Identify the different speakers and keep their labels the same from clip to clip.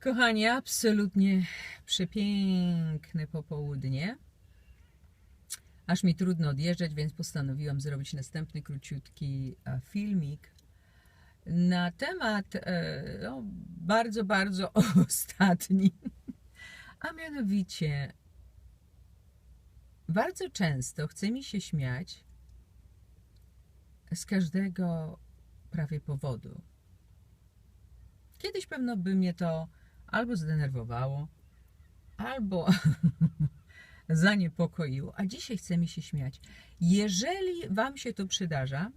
Speaker 1: Kochani, absolutnie przepiękne popołudnie. Aż mi trudno odjeżdżać, więc postanowiłam zrobić następny króciutki filmik na temat e, no, bardzo, bardzo ostatni. A mianowicie, bardzo często chce mi się śmiać z każdego prawie powodu. Kiedyś pewno by mnie to albo zdenerwowało, albo zaniepokoiło, a dzisiaj chce mi się śmiać. Jeżeli Wam się to przydarza,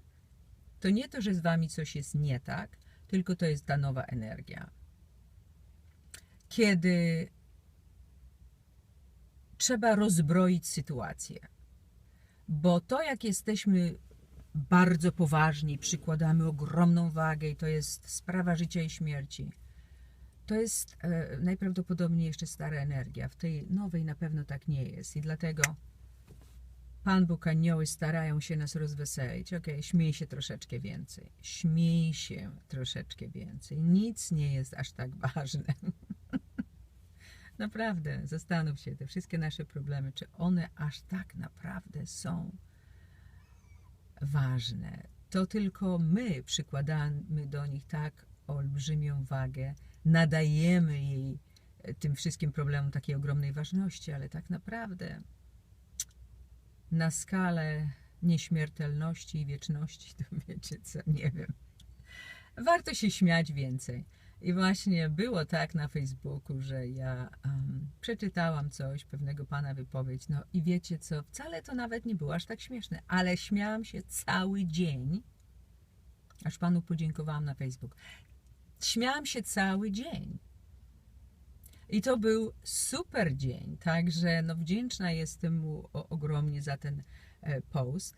Speaker 1: to nie to, że z Wami coś jest nie tak, tylko to jest ta nowa energia. Kiedy trzeba rozbroić sytuację, bo to, jak jesteśmy bardzo poważni, przykładamy ogromną wagę i to jest sprawa życia i śmierci. To jest e, najprawdopodobniej jeszcze stara energia. W tej nowej na pewno tak nie jest i dlatego Pan Bóg, anioły starają się nas rozweselić. Ok, śmiej się troszeczkę więcej. Śmiej się troszeczkę więcej. Nic nie jest aż tak ważne. naprawdę, zastanów się, te wszystkie nasze problemy, czy one aż tak naprawdę są ważne. To tylko my przykładamy do nich tak olbrzymią wagę, nadajemy jej e, tym wszystkim problemom takiej ogromnej ważności, ale tak naprawdę na skalę nieśmiertelności i wieczności, to wiecie co, nie wiem. Warto się śmiać więcej. I właśnie było tak na Facebooku, że ja um, przeczytałam coś, pewnego pana wypowiedź, no i wiecie co, wcale to nawet nie było aż tak śmieszne, ale śmiałam się cały dzień, aż panu podziękowałam na Facebook. Śmiałam się cały dzień. I to był super dzień, także no wdzięczna jestem mu ogromnie za ten e, post.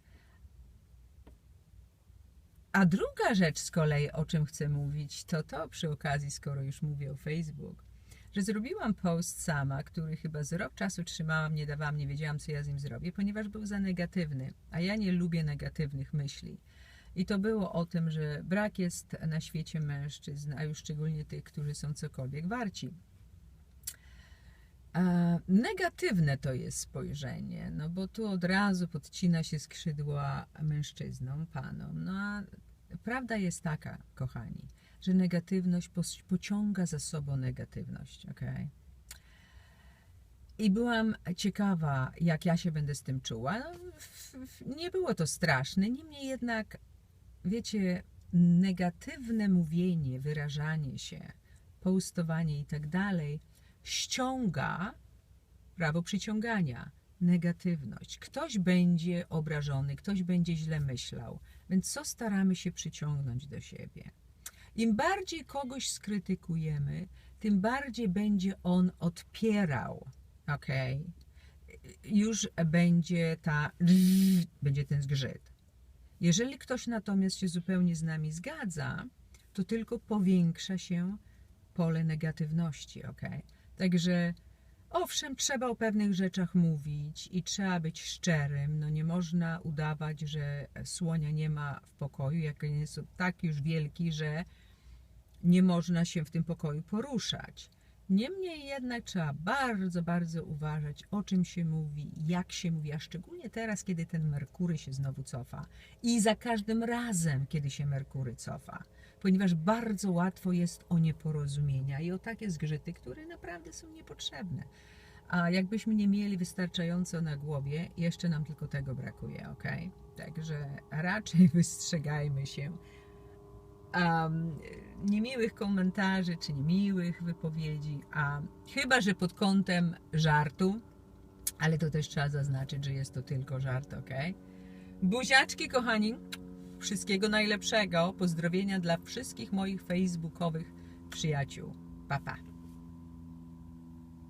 Speaker 1: A druga rzecz z kolei, o czym chcę mówić, to to przy okazji, skoro już mówię o Facebook, że zrobiłam post sama, który chyba z rok czasu trzymałam, nie dawałam, nie wiedziałam, co ja z nim zrobię, ponieważ był za negatywny, a ja nie lubię negatywnych myśli. I to było o tym, że brak jest na świecie mężczyzn, a już szczególnie tych, którzy są cokolwiek warci. E, negatywne to jest spojrzenie, no bo tu od razu podcina się skrzydła mężczyznom, panom. No a prawda jest taka, kochani, że negatywność pociąga za sobą negatywność, ok? I byłam ciekawa, jak ja się będę z tym czuła. No, nie było to straszne, niemniej jednak, wiecie, negatywne mówienie, wyrażanie się, postowanie i tak dalej ściąga prawo przyciągania, negatywność. Ktoś będzie obrażony, ktoś będzie źle myślał, więc co staramy się przyciągnąć do siebie? Im bardziej kogoś skrytykujemy, tym bardziej będzie on odpierał, ok? Już będzie ta, będzie ten zgrzyt. Jeżeli ktoś natomiast się zupełnie z nami zgadza, to tylko powiększa się pole negatywności, ok? Także owszem, trzeba o pewnych rzeczach mówić i trzeba być szczerym. No nie można udawać, że słonia nie ma w pokoju, jak jest tak już wielki, że nie można się w tym pokoju poruszać. Niemniej jednak trzeba bardzo, bardzo uważać, o czym się mówi, jak się mówi, a szczególnie teraz, kiedy ten Merkury się znowu cofa i za każdym razem, kiedy się Merkury cofa ponieważ bardzo łatwo jest o nieporozumienia i o takie zgrzyty, które naprawdę są niepotrzebne. A jakbyśmy nie mieli wystarczająco na głowie, jeszcze nam tylko tego brakuje, ok? Także raczej wystrzegajmy się um, niemiłych komentarzy czy niemiłych wypowiedzi, a chyba, że pod kątem żartu, ale to też trzeba zaznaczyć, że jest to tylko żart, ok? Buziaczki, kochani! Wszystkiego najlepszego. Pozdrowienia dla wszystkich moich facebookowych przyjaciół. Pa, pa.